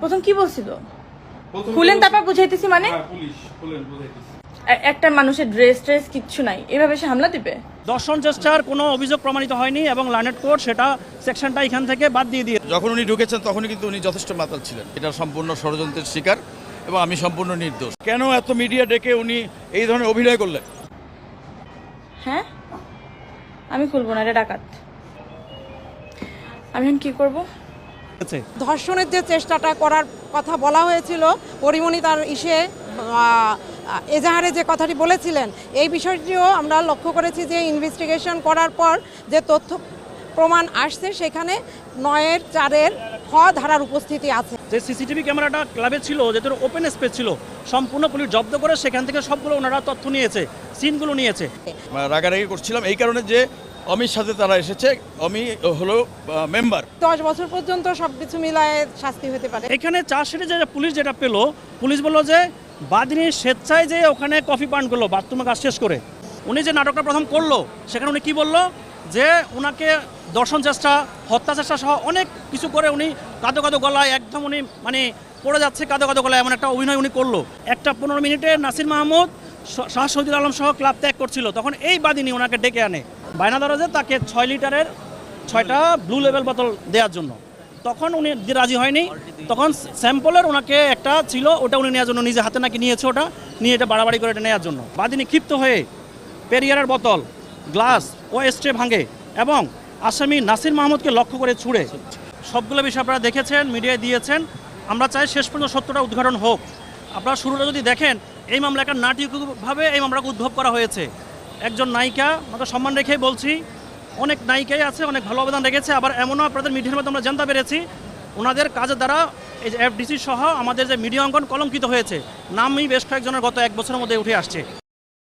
প্রথম কি বলছিল? খুলেন তারপর বুঝাইতেছি মানে? হ্যাঁ, একটা মানুষের ড্রেস ট্রেস কিচ্ছু নাই। এভাবে সে হামলা দিবে? দর্শন চেষ্টার কোনো অভিযোগ প্রমাণিত হয়নি এবং লানেট কোর্ট সেটা সেকশনটা এখান থেকে বাদ দিয়ে দিয়ে যখন উনি ঢুকেছেন তখনই কিন্তু উনি যথেষ্ট মাতাল ছিলেন। এটা সম্পূর্ণ ষড়যন্ত্রের শিকার এবং আমি সম্পূর্ণ নির্দোষ। কেন এত মিডিয়া ডেকে উনি এই ধরনের অভিনয় করলেন? হ্যাঁ? আমি খুলবো না এটা ডাকাত। আমি এখন কি করব? ধর্ষণের যে চেষ্টাটা করার কথা বলা হয়েছিল পরিমণি তার ইসে এজাহারে যে কথাটি বলেছিলেন এই বিষয়টিও আমরা লক্ষ্য করেছি যে ইনভেস্টিগেশন করার পর যে তথ্য প্রমাণ আসছে সেখানে নয়ের চারের খ ধারার উপস্থিতি আছে। যে সিসিটিভি ক্যামেরাটা ক্লাবে ছিল যেহেতু ওপেন স্পেস ছিল সম্পূর্ণ পুলিশ জব্দ করে সেখান থেকে সবগুলো ওনারা তথ্য নিয়েছে সিনগুলো নিয়েছে। রাগারাগি করছিলাম এই কারণে যে অমির সাথে তারা এসেছে। অমি হলো মেম্বার দশ বছর পর্যন্ত সব কিছু মিলায় শাস্তি হতে পারে। এখানে চার্জশিটে যে পুলিশ যেটা পেল পুলিশ বলল যে বাদিনী স্বেচ্ছায় যে ওখানে কফি পান করল বাথরুমে কাজ শেষ করে। উনি যে নাটকটা প্রথম করল সেখানে উনি কি বলল? যে ওনাকে দর্শন চেষ্টা হত্যা চেষ্টা সহ অনেক কিছু করে উনি কাঁদো কাঁদো গলায় একদম উনি মানে পড়ে যাচ্ছে কাঁদো কাঁদো গলায় এমন একটা অভিনয় উনি করল। একটা পনেরো মিনিটে নাসির মাহমুদ শ- শাহ শহীদুল আলম সহ ক্লাব ত্যাগ করছিল। তখন এই বাদিনী ওনাকে ডেকে আনে। বায়না দরজে তাকে ছয় লিটারের ছয়টা ব্লু লেভেল বোতল দেওয়ার জন্য। তখন উনি রাজি হয়নি। তখন স্যাম্পলের ওনাকে একটা ছিল, ওটা উনি নেওয়ার জন্য, নিজে হাতে নাকি নিয়েছে ওটা, নিয়ে এটা বাড়াবাড়ি করে এটা নেওয়ার জন্য। বাদিনী ক্ষিপ্ত হয়ে পেরিয়ারের বোতল, গ্লাস ও স্ট্রে ভাঙে এবং আসামি নাসির মাহমুদকে লক্ষ্য করে ছুড়ে। সবগুলো বিষয় আপনারা দেখেছেন, মিডিয়ায় দিয়েছেন। আমরা চাই শেষ পর্যন্ত সত্যটা উদ্ঘাটন হোক। আপনারা শুরুটা যদি দেখেন, এই মামলা একটা নাটকীয়ভাবে এই মামলাকে উদ্ভব করা হয়েছে। একজন নায়িকা আমাকে সম্মান রেখেই বলছি, অনেক নায়িকাই আছে, অনেক ভালো অবদান রেখেছে, আবার এমনও আপনাদের মিডিয়ার মধ্যে আমরা জানতে পেরেছি, ওনাদের কাজের দ্বারা এই যে এফডিসি সহ আমাদের যে মিডিয়া অঙ্কন কলঙ্কিত হয়েছে, নামই বেশ কয়েকজনের গত এক বছরের মধ্যে উঠে আসছে।